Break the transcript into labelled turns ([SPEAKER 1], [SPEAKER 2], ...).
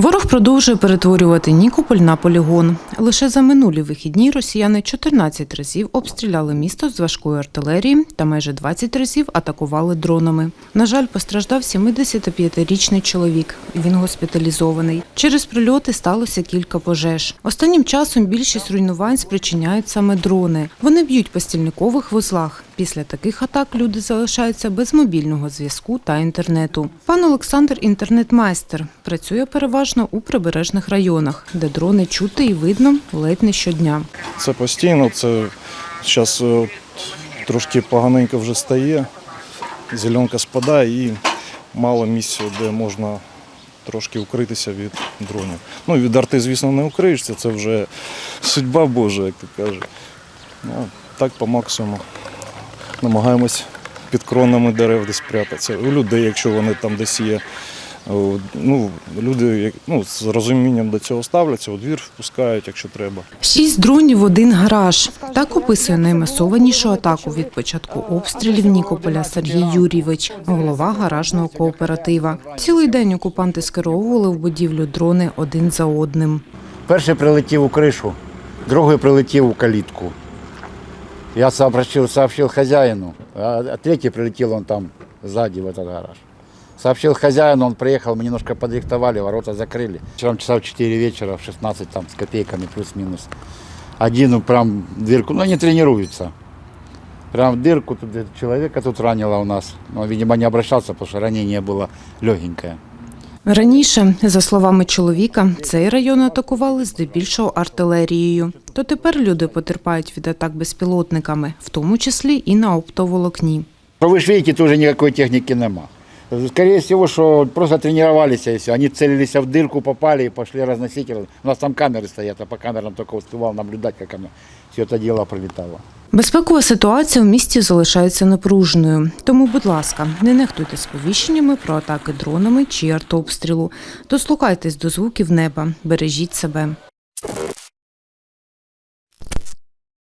[SPEAKER 1] Ворог продовжує перетворювати Нікополь на полігон. Лише за минулі вихідні росіяни 14 разів обстріляли місто з важкої артилерії та майже 20 разів атакували дронами. На жаль, постраждав 75-річний чоловік. Він госпіталізований. Через прильоти сталося кілька пожеж. Останнім часом більшість руйнувань спричиняють саме дрони. Вони б'ють по стільникових вузлах. Після таких атак люди залишаються без мобільного зв'язку та інтернету. Пан Олександр інтернет-майстер. Працює переважно у прибережних районах, де дрони чути і видно ледь не щодня.
[SPEAKER 2] Це постійно, це зараз трошки поганенько вже стає, зеленка спадає і мало місця, де можна трошки укритися від дронів. Ну, від арти, звісно, не укриєшся, це вже судьба Божа, як то кажуть. Ну, так по максимуму намагаємось під кронами дерев десь прятатися. У людей, якщо вони там десь є, ну, люди як- ну, з розумінням до цього ставляться, у двір впускають, якщо треба.
[SPEAKER 1] Шість дронів, один гараж. Так описує наймасованішу атаку від початку обстрілів Нікополя Сергій Юрійович, голова гаражного кооператива. Цілий день окупанти скеровували в будівлю дрони один за одним.
[SPEAKER 3] Перший прилетів у кришу, другий прилетів у калітку. Я сообщил, сообщил хозяину, а а третий прилетел он там сзади в этот гараж. Сообщил хозяину, он приехал, мы немножко подрихтовали, ворота закрыли. Вечером часа в 4 вечера, в 16 там с копейками плюс-минус. Один ну, прям в дырку, ну они тренируются. Прям в дырку тут где-то человека тут ранило у нас. Но, видимо, не обращался, потому что ранение было легенькое.
[SPEAKER 1] Раніше, за словами чоловіка, цей район атакували здебільшого артилерією. То тепер люди потерпають від атак безпілотниками, в тому числі і на оптоволокні.
[SPEAKER 3] Ну, Вы же видите, тут уже никакой техники нема. Скорее всего, что просто тренировались и все. Они целились в дырку, попали и пошли разносить. У нас там камеры стоят, а по камерам только успевал наблюдать, как оно все это дело пролетало.
[SPEAKER 1] Безпекова ситуація в місті залишається напруженою. Тому, будь ласка, не нехтуйте сповіщеннями про атаки дронами чи артобстрілу. Дослухайтесь до звуків неба, бережіть себе.